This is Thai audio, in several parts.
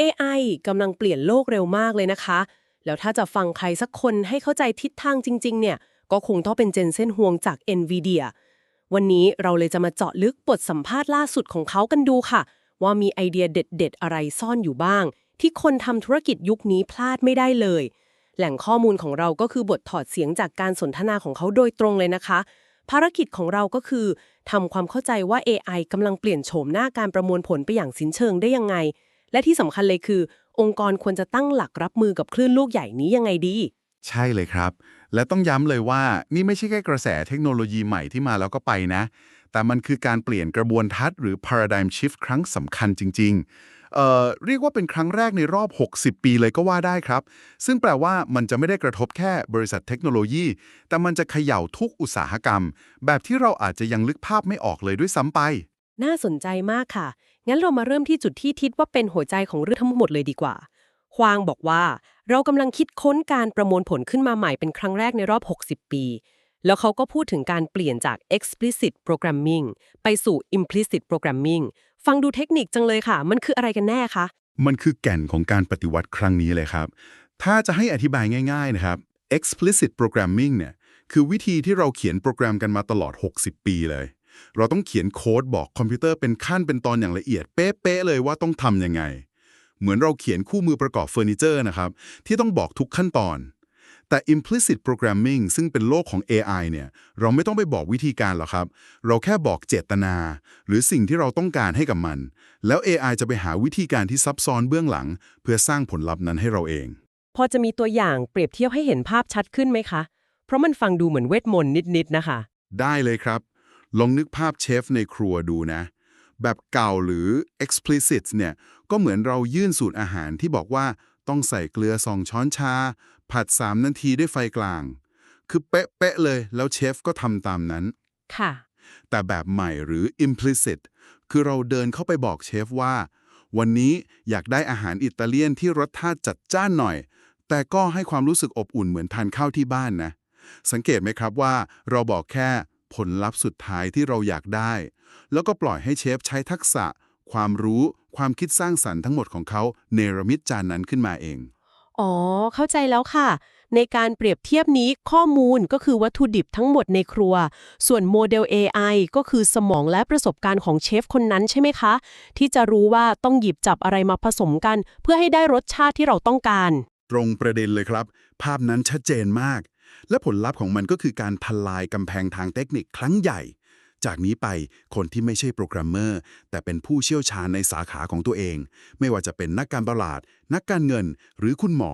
AI กำลังเปลี่ยนโลกเร็วมากเลยนะคะ แล้วถ้าจะฟังใครสักคนให้เข้าใจทิศทางจริง ๆ เนี่ย ก็คงต้องเป็นเจนเส้นห่วงจาก NVIDIA วันนี้เราเลยจะมาเจาะลึกบทสัมภาษณ์ล่าสุดของเขากันดูค่ะ ว่ามีไอเดียเด็ด ๆ อะไรซ่อนอยู่บ้าง ที่คนทำธุรกิจยุคนี้พลาดไม่ได้เลย แหล่งข้อมูลของเราก็คือบทถอดเสียงจากการสนทนาของเขาโดยตรงเลยนะคะ ภารกิจของเราก็คือทำความเข้าใจว่า AI กำลังเปลี่ยนโฉมหน้าการประมวลผลไปอย่างสิ้นเชิงได้ยังไง และที่สำคัญเลยคือ องค์กรควรจะตั้งหลักรับมือกับคลื่นลูกใหญ่นี้ยังไงดี ใช่เลยครับ และต้องย้ำเลยว่านี่ไม่ใช่แค่กระแสเทคโนโลยีใหม่ที่มาแล้วก็ไปนะ แต่มันคือการเปลี่ยนกระบวนทัศน์หรือ paradigm shift ครั้งสำคัญจริง ๆเอ่อเรียกว่าเป็นครั้งแรกในรอบ 60 ปีเลยก็ว่าได้ครับ ซึ่งแปลว่ามันจะไม่ได้กระทบแค่บริษัทเทคโนโลยี แต่มันจะเขย่าทุกอุตสาหกรรม แบบที่เราอาจจะยังลึกภาพไม่ออกเลยด้วยซ้ำไป น่าสนใจมากค่ะ งั้นเรามาเริ่มที่จุดที่ทิดว่าเป็นหัวใจของเรื่องทั้งหมดเลยดีกว่า ควางบอกว่า เรากำลังคิดค้นการประมวลผลขึ้นมาใหม่เป็นครั้งแรกในรอบ 60 ปี แล้วเขาก็พูดถึงการเปลี่ยนจาก explicit programming ไปสู่ implicit programming ฟังดูเทคนิคจังเลยค่ะ มันคืออะไรกันแน่คะ มันคือแก่นของการปฏิวัติครั้งนี้เลยครับ ถ้าจะให้อธิบายง่าย ๆนะครับ explicit programming เนี่ย คือวิธีที่เราเขียนโปรแกรมกันมาตลอด 60 ปีเลย เราต้องเขียนโค้ดบอกคอมพิวเตอร์เป็นขั้นเป็นตอนอย่างละเอียดเป๊ะๆเลยว่าต้องทำยังไง เหมือนเราเขียนคู่มือประกอบเฟอร์นิเจอร์นะครับ ที่ต้องบอกทุกขั้นตอน แต่ implicit programming ซึ่งเป็นโลกของ AI เนี่ย เราไม่ต้องไปบอกวิธีการหรอกครับ เราแค่บอกเจตนา หรือสิ่งที่เราต้องการให้กับมัน แล้ว AI จะไปหาวิธีการที่ซับซ้อนเบื้องหลัง เพื่อสร้างผลลัพธ์นั้นให้เราเอง พอจะมีตัวอย่างเปรียบเทียบให้เห็นภาพชัดขึ้นไหมคะ เพราะมันฟังดูเหมือนเวทมนต์นิดๆนะคะ ได้เลยครับ ลองนึกภาพเชฟในครัวดูนะ แบบเก่าหรือ explicit เนี่ย ก็เหมือนเรายื่นสูตรอาหารที่บอกว่าต้องใส่เกลือสองช้อนชา ผัด 3 นาทีด้วยไฟกลาง คือเป๊ะๆเลย แล้วเชฟก็ทำตามนั้น ค่ะ แต่แบบใหม่หรือ implicit คือเราเดินเข้าไปบอกเชฟว่า วันนี้อยากได้อาหารอิตาเลียนที่รสชาติจัดจ้านหน่อย แต่ก็ให้ความรู้สึกอบอุ่นเหมือนทานข้าวที่บ้านนะ สังเกตไหมครับว่า เราบอกแค่ ผลลัพธ์สุดท้ายที่เราอยากได้ แล้วก็ปล่อยให้เชฟใช้ทักษะ ความรู้ ความคิดสร้างสรรค์ทั้งหมดของเขาเนรมิตจานนั้นขึ้นมาเอง อ๋อ เข้าใจแล้วค่ะ ในการเปรียบเทียบนี้ข้อมูลก็คือวัตถุดิบทั้งหมดในครัว ส่วนโมเดล AI ก็คือสมองและประสบการณ์ของเชฟคนนั้นใช่ไหมคะ ที่จะรู้ว่าต้องหยิบจับอะไรมาผสมกัน เพื่อให้ได้รสชาติที่เราต้องการ ตรงประเด็นเลยครับ ภาพนั้นชัดเจนมาก และผลลัพธ์ของมันก็คือการทลายกำแพงทางเทคนิคครั้งใหญ่ จากนี้ไปคนที่ไม่ใช่โปรแกรมเมอร์ แต่เป็นผู้เชี่ยวชาญในสาขาของตัวเอง ไม่ว่าจะเป็นนักการตลาด นักการเงิน หรือคุณหมอ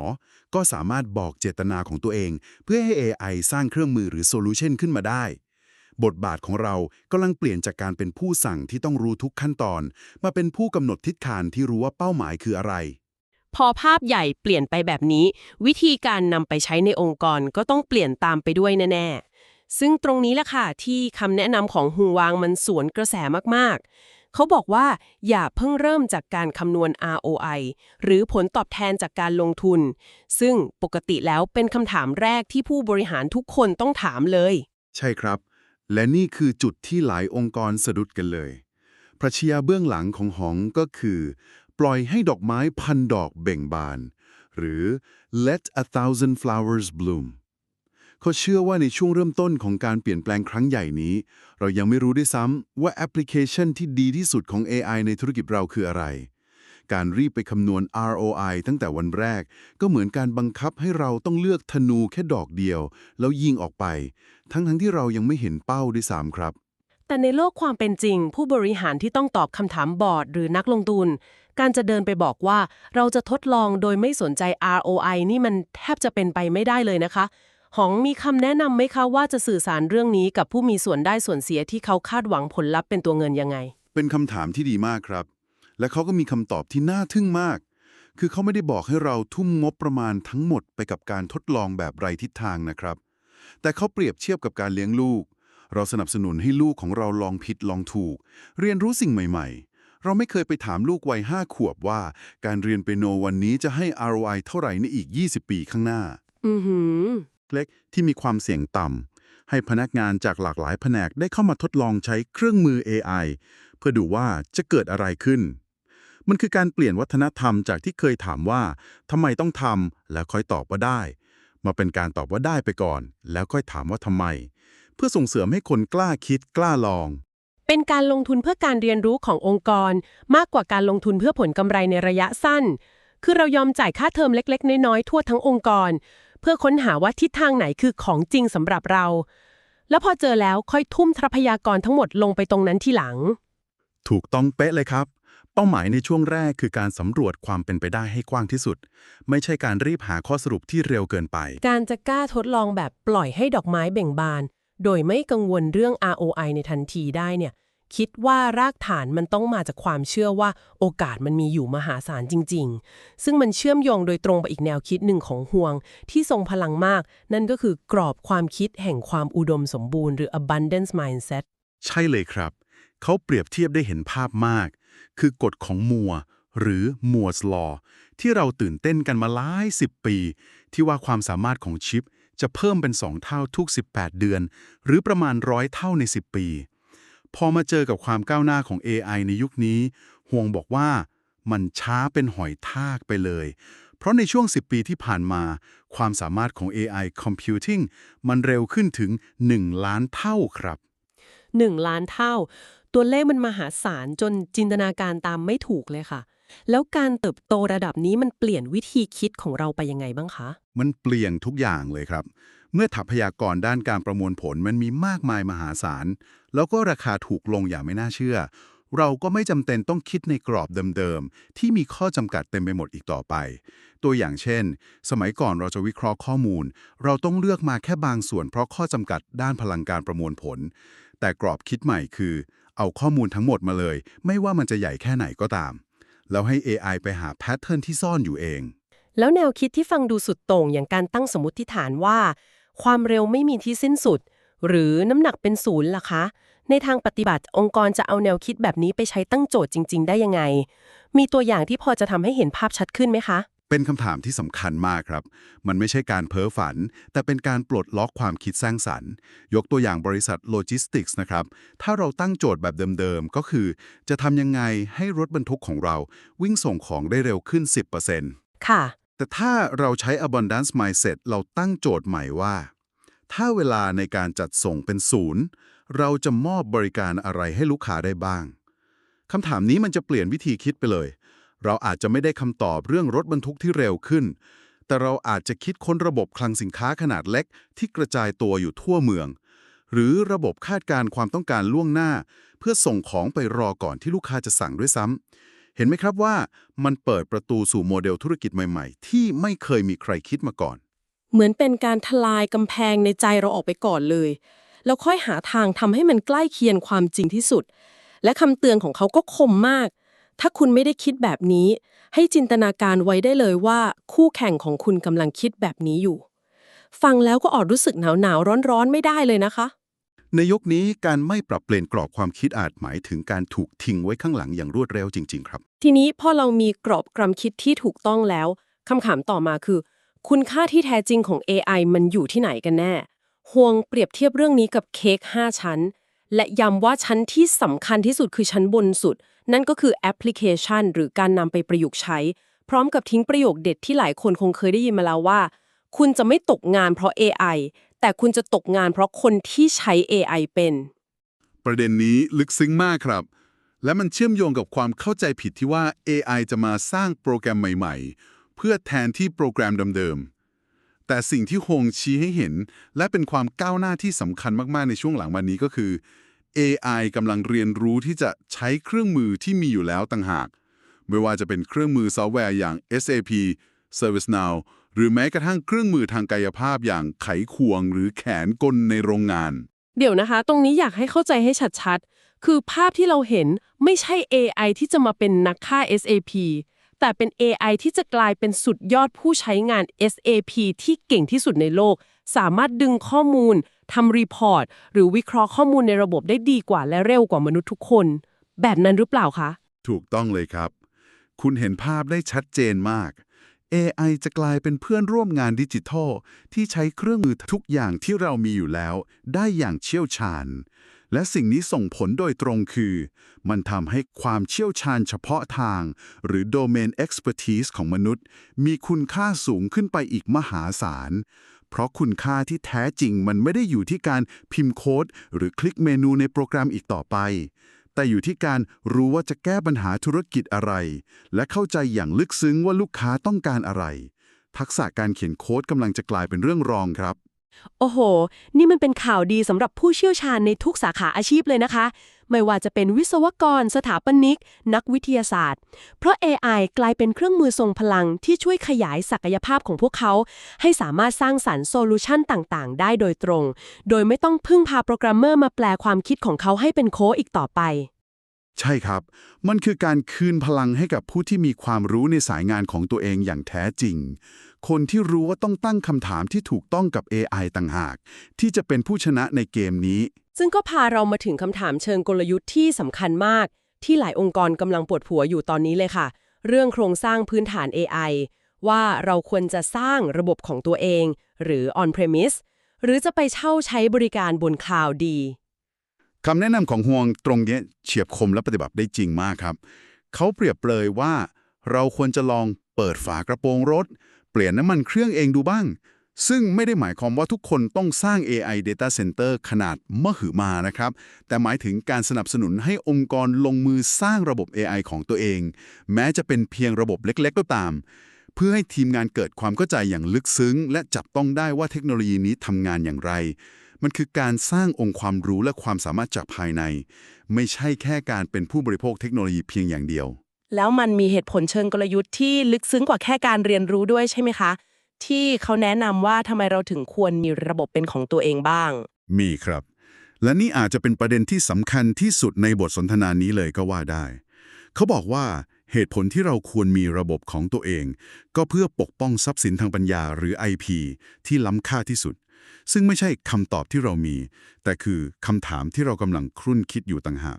ก็สามารถบอกเจตนาของตัวเอง เพื่อให้ AI สร้างเครื่องมือหรือโซลูชันขึ้นมาได้บทบาทของเรากำลังเปลี่ยนจากการเป็นผู้สั่งที่ต้องรู้ทุกขั้นตอน มาเป็นผู้กำหนดทิศทางที่รู้ว่าเป้าหมายคืออะไร พอภาพใหญ่เปลี่ยนไปแบบนี้ วิธีการนำไปใช้ในองค์กรก็ต้องเปลี่ยนตามไปด้วยแน่ๆ ซึ่งตรงนี้แหละค่ะที่คำแนะนำของฮูวางมันสวนกระแสมากๆ เขาบอกว่าอย่าเพิ่งเริ่มจากการคำนวณ ROI หรือผลตอบแทนจากการลงทุน ซึ่งปกติแล้วเป็นคำถามแรกที่ผู้บริหารทุกคนต้องถามเลย ใช่ครับ และนี่คือจุดที่หลายองค์กรสะดุดกันเลยปรัชญาเบื้องหลังของหองก็คือ ปล่อยให้ดอกไม้พันดอกเบ่งบาน หรือ let a thousand flowers bloom เขาเชื่อว่าในช่วงเริ่มต้นของการเปลี่ยนแปลงครั้งใหญ่นี้ เรายังไม่รู้ด้วยซ้ำว่าแอปพลิเคชันที่ดีที่สุดของ AI ในธุรกิจเราคืออะไร การรีบไปคำนวณ ROI ตั้งแต่วันแรก ก็เหมือนการบังคับให้เราต้องเลือกธนูแค่ดอกเดียว แล้วยิงออกไป ทั้งๆทที่เรายังไม่เห็นเป้าด้วยซ้ำครับ แต่ในโลกความเป็นจริง ผู้บริหารที่ต้องตอบคำถามบอร์ด หรือนักลงทุน การจะเดินไปบอกว่าเราจะทดลองโดยไม่สนใจ ROI นี่มันแทบจะเป็นไปไม่ได้เลยนะคะหองมีคำแนะนำไหมคะว่าจะสื่อสารเรื่องนี้กับผู้มีส่วนได้ส่วนเสียที่เขาคาดหวังผลลัพธ์เป็นตัวเงินยังไง เป็นคำถามที่ดีมากครับ และเขาก็มีคำตอบที่น่าทึ่งมาก คือเขาไม่ได้บอกให้เราทุ่มงบประมาณทั้งหมดไปกับการทดลองแบบไรทิศทางนะครับ แต่เขาเปรียบเทียบกับการเลี้ยงลูก เราสนับสนุนให้ลูกของเราลองผิดลองถูก เรียนรู้สิ่งใหม่ ๆ เราไม่เคยไปถามลูกวัยห้าขวบว่า การเรียนเปียโนวันนี้จะให้ ROI เท่าไหร่ในอีก 20 ปีข้างหน้า อือหือเล็กที่มีความเสี่ยงต่ำให้พนักงานจากหลากหลายแผนกได้เข้ามาทดลองใช้เครื่องมือ AI เพื่อดูว่าจะเกิดอะไรขึ้น มันคือการเปลี่ยนวัฒนธรรมจากที่เคยถามว่าทำไมต้องทำแล้วค่อยตอบว่าได้ มาเป็นการตอบว่าได้ไปก่อน แล้วค่อยถามว่าทำไมเพื่อส่งเสริมให้คนกล้าคิดกล้าลอง เป็นการลงทุนเพื่อการเรียนรู้ขององค์กร มากกว่าการลงทุนเพื่อผลกำไรในระยะสั้น คือเรายอมจ่ายค่าเทอมเล็ก ๆ น้อยๆทั่วทั้งองค์กร เพื่อค้นหาว่าทิศทางไหนคือของจริงสำหรับเรา แล้วพอเจอแล้วค่อยทุ่มทรัพยากรทั้งหมดลงไปตรงนั้นที่หลัง ถูกต้องเป๊ะเลยครับเป้าหมายในช่วงแรกคือการสำรวจความเป็นไปได้ให้กว้างที่สุด ไม่ใช่การรีบหาข้อสรุปที่เร็วเกินไป การจะกล้าทดลองแบบปล่อยให้ดอกไม้เบ่งบาน โดยไม่กังวลเรื่อง ROI ในทันทีได้เนี่ยคิดว่ารากฐานมันต้องมาจากความเชื่อว่าโอกาสมันมีอยู่มหาศาลจริง ๆ ซึ่งมันเชื่อมโยงโดยตรงไปอีกแนวคิดหนึ่งของห่วง ที่ทรงพลังมาก นั่นก็คือกรอบความคิดแห่งความอุดมสมบูรณ์หรือ abundance mindset ใช่เลยครับ เขาเปรียบเทียบได้เห็นภาพมาก คือกฎของมัว หรือมัวสลอที่เราตื่นเต้นกันมาหลายสิบปี ที่ว่าความสามารถของชิป จะเพิ่มเป็น 2 เท่าทุก 18 เดือน หรือประมาณร้อยเท่าใน 10 ปี พอมาเจอกับความก้าวหน้าของ AI ในยุคนี้ ห่วงบอกว่ามันช้าเป็นหอยทากไปเลย เพราะในช่วง 10 ปีที่ผ่านมา ความสามารถของ AI Computing มันเร็วขึ้นถึง 1 ล้านเท่าครับ 1 ล้านเท่า ตัวเลขมันมหาศาลจนจินตนาการตามไม่ถูกเลยค่ะ แล้วการเติบโตระดับนี้มันเปลี่ยนวิธีคิดของเราไปยังไงบ้างคะ มันเปลี่ยนทุกอย่างเลยครับ เมื่อถัพยากรด้านการประมวลผลมันมีมากมายมหาศาล แล้วก็ราคาถูกลงอย่างไม่น่าเชื่อ เราก็ไม่จำเป็นต้องคิดในกรอบเดิมๆ ที่มีข้อจำกัดเต็มไปหมดอีกต่อไป ตัวอย่างเช่น สมัยก่อนเราจะวิเคราะห์ข้อมูล เราต้องเลือกมาแค่บางส่วนเพราะข้อจำกัดด้านพลังการประมวลผล แต่กรอบคิดใหม่คือ เอาข้อมูลทั้งหมดมาเลย ไม่ว่ามันจะใหญ่แค่ไหนก็ตาม แล้วให้ AI ไปหาแพทเทิร์นที่ซ่อนอยู่เอง แล้วแนวคิดที่ฟังดูสุดโต่งอย่างการตั้งสมมติฐานว่า ความเร็วไม่มีที่สิ้นสุด หรือน้ำหนักเป็นศูนย์ล่ะคะ ในทางปฏิบัติองค์กรจะเอาแนวคิดแบบนี้ไปใช้ตั้งโจทย์จริง ๆ ได้ยังไง มีตัวอย่างที่พอจะทำให้เห็นภาพชัดขึ้นไหมคะ เป็นคำถามที่สำคัญมากครับ มันไม่ใช่การเพ้อฝัน แต่เป็นการปลดล็อกความคิดสร้างสรรค์ ยกตัวอย่างบริษัทโลจิสติกส์นะครับ ถ้าเราตั้งโจทย์แบบเดิมๆ ก็คือ จะทำยังไงให้รถบรรทุกของเราวิ่งส่งของได้เร็วขึ้น 10%ค่ะ แต่ถ้าเราใช้ abundance mindset เราตั้งโจทย์ใหม่ว่า ถ้าเวลาในการจัดส่งเป็นศูนย์ เราจะมอบบริการอะไรให้ลูกค้าได้บ้างคำถามนี้มันจะเปลี่ยนวิธีคิดไปเลย เราอาจจะไม่ได้คำตอบเรื่องรถบรรทุกที่เร็วขึ้น แต่เราอาจจะคิดค้นระบบคลังสินค้าขนาดเล็กที่กระจายตัวอยู่ทั่วเมือง หรือระบบคาดการณ์ความต้องการล่วงหน้า เพื่อส่งของไปรอก่อนที่ลูกค้าจะสั่งด้วยซ้ำเห็นไหมครับว่ามันเปิดประตูสู่โมเดลธุรกิจใหม่ๆ ที่ไม่เคยมีใครคิดมาก่อน เหมือนเป็นการทลายกำแพงในใจเราออกไปก่อนเลย แล้วค่อยหาทางทำให้มันใกล้เคียงความจริงที่สุด และคำเตือนของเขาก็คมมาก ถ้าคุณไม่ได้คิดแบบนี้ ให้จินตนาการไว้ได้เลยว่า คู่แข่งของคุณกำลังคิดแบบนี้อยู่ ฟังแล้วก็อดรู้สึกหนาวหนาวร้อนร้อนๆไม่ได้เลยนะคะ ในยุคนี้การไม่ปรับเปลี่ยนกรอบความคิดอาจหมายถึงการถูกทิ้งไว้ข้างหลังอย่างรวดเร็วจริง ๆ ครับ ทีนี้พอเรามีกรอบความคิดที่ถูกต้องแล้วคำถามต่อมาคือ คุณค่าที่แท้จริงของ AI มันอยู่ที่ไหนกันแน่ห่วงเปรียบเทียบเรื่องนี้กับเค้ก5ชั้น และย้ำว่าชั้นที่สำคัญที่สุดคือชั้นบนสุด นั่นก็คือแอปพลิเคชัน หรือการนำไปประยุกต์ใช้ พร้อมกับทิ้งประโยคเด็ดที่หลายคนคงเคยได้ยินมาแล้วว่า คุณจะไม่ตกงานเพราะ AI แต่คุณจะตกงานเพราะคนที่ใช้ AI เป็น ประเด็นนี้ลึกซึ้งมากครับ และมันเชื่อมโยงกับความเข้าใจผิดที่ว่า AI จะมาสร้างโปรแกรมใหม่ ๆ เพื่อแทนที่โปรแกรมเดิมๆ แต่สิ่งที่ฮงชี้ให้เห็น และเป็นความก้าวหน้าที่สำคัญมาก ๆ ในช่วงหลังวันนี้ก็คือ AI กำลังเรียนรู้ที่จะใช้เครื่องมือที่มีอยู่แล้วต่างหาก ไม่ว่าจะเป็นเครื่องมือซอฟต์แวร์อย่าง SAP ServiceNow หรือแม้กระทั่งเครื่องมือทางกายภาพอย่างไขควงหรือแขนกลในโรงงาน เดี๋ยวนะคะ ตรงนี้อยากให้เข้าใจให้ชัดๆ คือภาพที่เราเห็นไม่ใช่ AI ที่จะมาเป็นนักฆ่า SAP แต่เป็น AI ที่จะกลายเป็นสุดยอดผู้ใช้งาน SAP ที่เก่งที่สุดในโลก สามารถดึงข้อมูลทำรีพอร์ต หรือวิเคราะห์ข้อมูลในระบบได้ดีกว่าและเร็วกว่ามนุษย์ทุกคน แบบนั้นหรือเปล่าคะ ถูกต้องเลยครับ คุณเห็นภาพได้ชัดเจนมาก AI จะกลายเป็นเพื่อนร่วมงานดิจิทัล ที่ใช้เครื่องมือทุกอย่างที่เรามีอยู่แล้ว ได้อย่างเชี่ยวชาญ และสิ่งนี้ส่งผลโดยตรงคือ มันทำให้ความเชี่ยวชาญเฉพาะทาง หรือ Domain Expertise ของมนุษย์ มีคุณค่าสูงขึ้นไปอีกมหาศาล เพราะคุณค่าที่แท้จริงมันไม่ได้อยู่ที่การพิมพ์โค้ด หรือคลิกเมนูในโปรแกรมอีกต่อไป แต่อยู่ที่การรู้ว่าจะแก้ปัญหาธุรกิจอะไร และเข้าใจอย่างลึกซึ้งว่าลูกค้าต้องการอะไร ทักษะการเขียนโค้ดกำลังจะกลายเป็นเรื่องรองครับ โอ้โห นี่มันเป็นข่าวดีสำหรับผู้เชี่ยวชาญในทุกสาขาอาชีพเลยนะคะ ไม่ว่าจะเป็นวิศวกร สถาปนิก นักวิทยาศาสตร์ เพราะ AI กลายเป็นเครื่องมือทรงพลังที่ช่วยขยายศักยภาพของพวกเขา ให้สามารถสร้างสรรค์โซลูชันต่างๆ ได้โดยตรง โดยไม่ต้องพึ่งพาโปรแกรมเมอร์มาแปลความคิดของเขาให้เป็นโค้ดอีกต่อไป ใช่ครับ มันคือการคืนพลังให้กับผู้ที่มีความรู้ในสายงานของตัวเองอย่างแท้จริง คนที่รู้ว่าต้องตั้งคำถามที่ถูกต้องกับ AI ต่างหาก ที่จะเป็นผู้ชนะในเกมนี้ ซึ่งก็พาเรามาถึงคำถามเชิงกลยุทธ์ที่สำคัญมาก ที่หลายองค์กรกำลังปวดหัวอยู่ตอนนี้เลยค่ะ เรื่องโครงสร้างพื้นฐาน AI ว่าเราควรจะสร้างระบบของตัวเอง หรือ on-premise หรือจะไปเช่าใช้บริการบนคลาวด์ดี คำแนะนำของฮวงตรงนี้เฉียบคมและปฏิบัติได้จริงมากครับ เขาเปรียบเปรยว่า เราควรจะลองเปิดฝากระโปรงรถ เปลี่ยนน้ำมันเครื่องเองดูบ้าง ซึ่งไม่ได้หมายความว่าทุกคนต้องสร้าง AI Data Center ขนาดมหึมานะครับ แต่หมายถึงการสนับสนุนให้องค์กรลงมือสร้างระบบ AI ของตัวเอง แม้จะเป็นเพียงระบบเล็ก ๆ ก็ตาม เพื่อให้ทีมงานเกิดความเข้าใจอย่างลึกซึ้ง และจับต้องได้ว่าเทคโนโลยีนี้ทำงานอย่างไร มันคือการสร้างองค์ความรู้และความสามารถจากภายใน ไม่ใช่แค่การเป็นผู้บริโภคเทคโนโลยีเพียงอย่างเดียว แล้วมันมีเหตุผลเชิงกลยุทธ์ที่ลึกซึ้งกว่าแค่การเรียนรู้ด้วยใช่ไหมคะ ที่เขาแนะนำว่าทำไมเราถึงควรมีระบบเป็นของตัวเองบ้าง มีครับ และนี่อาจจะเป็นประเด็นที่สำคัญที่สุดในบทสนทนานี้เลยก็ว่าได้ เขาบอกว่าเหตุผลที่เราควรมีระบบของตัวเอง ก็เพื่อปกป้องทรัพย์สินทางปัญญาหรือ IP ที่ล้ำค่าที่สุด ซึ่งไม่ใช่คำตอบที่เรามี แต่คือคำถามที่เรากำลังครุ่นคิดอยู่ต่างหาก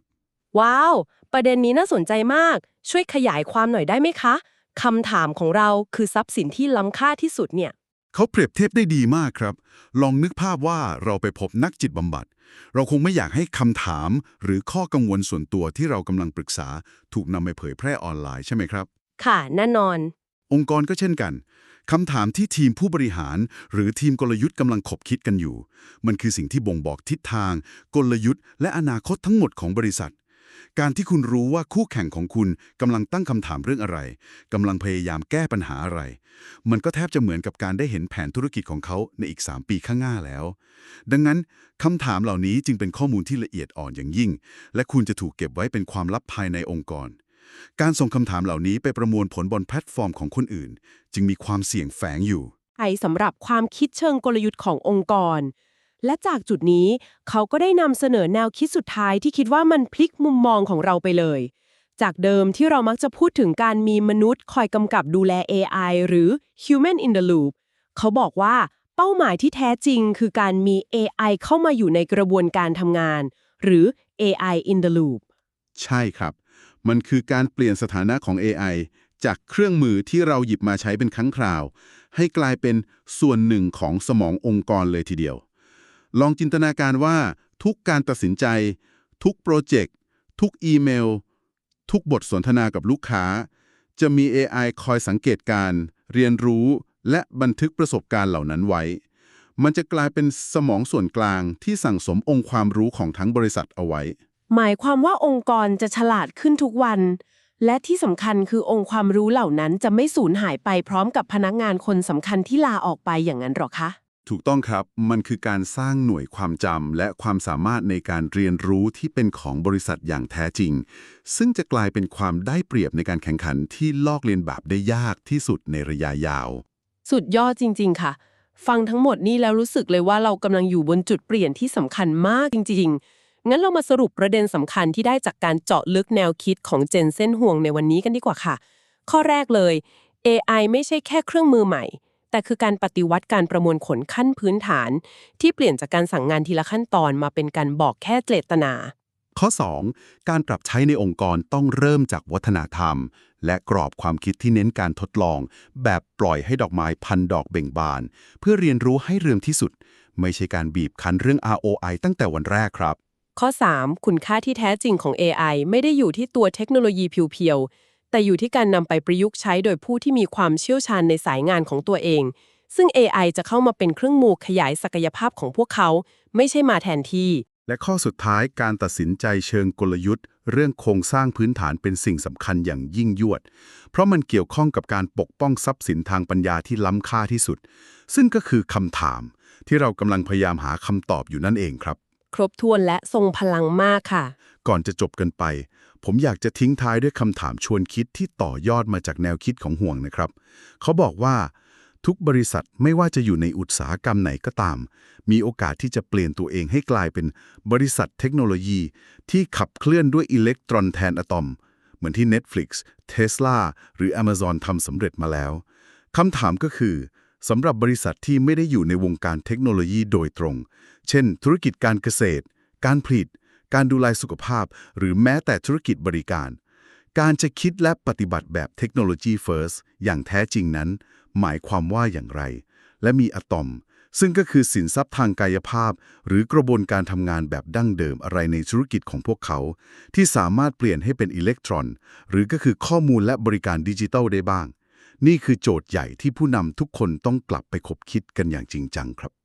ว้าว ประเด็นนี้น่าสนใจมาก ช่วยขยายความหน่อยได้ไหมคะคำถามของเราคือทรัพย์สินที่ล้ำค่าที่สุดเนี่ย เขาเปรียบเทียบได้ดีมากครับ ลองนึกภาพว่าเราไปพบนักจิตบำบัด เราคงไม่อยากให้คำถาม หรือข้อกังวลส่วนตัวที่เรากำลังปรึกษา ถูกนำไปเผยแพร่ออนไลน์ใช่ไหมครับ ค่ะแน่นอน องค์กรก็เช่นกัน คำถามที่ทีมผู้บริหาร หรือทีมกลยุทธ์กำลังขบคิดกันอยู่ มันคือสิ่งที่บ่งบอกทิศทาง กลยุทธ์ และอนาคตทั้งหมดของบริษัท การที่คุณรู้ว่าคู่แข่งของคุณกำลังตั้งคำถามเรื่องอะไรกำลังพยายามแก้ปัญหาอะไร มันก็แทบจะเหมือนกับการได้เห็นแผนธุรกิจของเขาในอีก 3 ปีข้างหน้าแล้ว ดังนั้นคำถามเหล่านี้จึงเป็นข้อมูลที่ละเอียดอ่อนอย่างยิ่ง และคุณจะถูกเก็บไว้เป็นความลับภายในองค์กร การส่งคำถามเหล่านี้ไปประมวลผลบนแพลตฟอร์มของคนอื่น จึงมีความเสี่ยงแฝงอยู่ไอสำหรับความคิดเชิงกลยุทธ์ขององค์กร และจากจุดนี้เขาก็ได้นำเสนอแนวคิดสุดท้ายที่คิดว่ามันพลิกมุมมองของเราไปเลย จากเดิมที่เรามักจะพูดถึงการมีมนุษย์คอยกำกับดูแล AI หรือ Human in the Loop เขาบอกว่าเป้าหมายที่แท้จริงคือการมี AI เข้ามาอยู่ในกระบวนการทำงาน หรือ AI in the Loop ใช่ครับ มันคือการเปลี่ยนสถานะของ AI จากเครื่องมือที่เราหยิบมาใช้เป็นครั้งคราว ให้กลายเป็นส่วนหนึ่งของสมององค์กรเลยทีเดียว ลองจินตนาการว่าทุกการตัดสินใจ ทุกโปรเจกต์ ทุกอีเมล ทุกบทสนทนากับลูกค้า จะมี AI คอยสังเกตการ เรียนรู้และบันทึกประสบการณ์เหล่านั้นไว้ มันจะกลายเป็นสมองส่วนกลางที่สั่งสมองค์ความรู้ของทั้งบริษัทเอาไว้ หมายความว่าองค์กรจะฉลาดขึ้นทุกวัน และที่สำคัญคือองค์ความรู้เหล่านั้นจะไม่สูญหายไปพร้อมกับพนักงานคนสำคัญที่ลาออกไปอย่างนั้นหรอคะ ถูกต้องครับ มันคือการสร้างหน่วยความจำและความสามารถในการเรียนรู้ที่เป็นของบริษัทอย่างแท้จริง ซึ่งจะกลายเป็นความได้เปรียบในการแข่งขันที่ลอกเลียนแบบได้ยากที่สุดในระยะยาว สุดยอดจริง ๆ ค่ะ ฟังทั้งหมดนี้แล้วรู้สึกเลยว่าเรากำลังอยู่บนจุดเปลี่ยนที่สำคัญมากจริง ๆ งั้นเรามาสรุปประเด็นสำคัญที่ได้จากการเจาะลึกแนวคิดของเจนเส้นห่วงในวันนี้กันดีกว่าค่ะ ข้อแรกเลย AI ไม่ใช่แค่เครื่องมือใหม่ แต่คือการปฏิวัติการประมวลผลขั้นพื้นฐาน ที่เปลี่ยนจากการสั่งงานทีละขั้นตอนมาเป็นการบอกแค่เจตนา ข้อ 2. การปรับใช้ในองค์กรต้องเริ่มจากวัฒนธรรม และกรอบความคิดที่เน้นการทดลอง แบบปล่อยให้ดอกไม้พันดอกเบ่งบาน เพื่อเรียนรู้ให้เร็วที่สุด ไม่ใช่การบีบคั้นเรื่อง ROI ตั้งแต่วันแรกครับ ข้อ 3 คุณค่าที่แท้จริงของ AI ไม่ได้อยู่ที่ตัวเทคโนโลยีเพียวๆ แต่อยู่ที่การนำไปประยุกต์ใช้โดยผู้ที่มีความเชี่ยวชาญในสายงานของตัวเอง ซึ่ง AI จะเข้ามาเป็นเครื่องมือขยายศักยภาพของพวกเขา ไม่ใช่มาแทนที่ และข้อสุดท้ายการตัดสินใจเชิงกลยุทธ์ เรื่องโครงสร้างพื้นฐานเป็นสิ่งสำคัญอย่างยิ่งยวด เพราะมันเกี่ยวข้องกับการปกป้องทรัพย์สินทางปัญญาที่ล้ำค่าที่สุด ซึ่งก็คือคำถาม ที่เรากำลังพยายามหาคำตอบอยู่นั่นเองครับ ครบถ้วนและทรงพลังมากค่ะ ก่อนจะจบกันไป ผมอยากจะทิ้งท้ายด้วยคำถามชวนคิดที่ต่อยอดมาจากแนวคิดของห่วงนะครับ เขาบอกว่า ทุกบริษัทไม่ว่าจะอยู่ในอุตสาหกรรมไหนก็ตาม มีโอกาสที่จะเปลี่ยนตัวเองให้กลายเป็นบริษัทเทคโนโลยี ที่ขับเคลื่อนด้วยอิเล็กตรอนแทนอะตอม เหมือนที่ Netflix Tesla หรือ Amazon ทำสำเร็จมาแล้วคำถามก็คือ สำหรับบริษัทที่ไม่ได้อยู่ในวงการเทคโนโลยีโดยตรง เช่น ธุรกิจการเกษตร การผลิต การดูแลสุขภาพ หรือแม้แต่ธุรกิจบริการ การจะคิดและปฏิบัติแบบเทคโนโลยี first อย่างแท้จริงนั้น หมายความว่าอย่างไร และมีอะตอม ซึ่งก็คือสินทรัพย์ทางกายภาพ หรือกระบวนการทำงานแบบดั้งเดิมอะไรในธุรกิจของพวกเขา ที่สามารถเปลี่ยนให้เป็นอิเล็กตรอน หรือก็คือข้อมูลและบริการดิจิทัลได้บ้าง นี่คือโจทย์ใหญ่ที่ผู้นำทุกคนต้องกลับไปคบคิดกันอย่างจริงจังครับ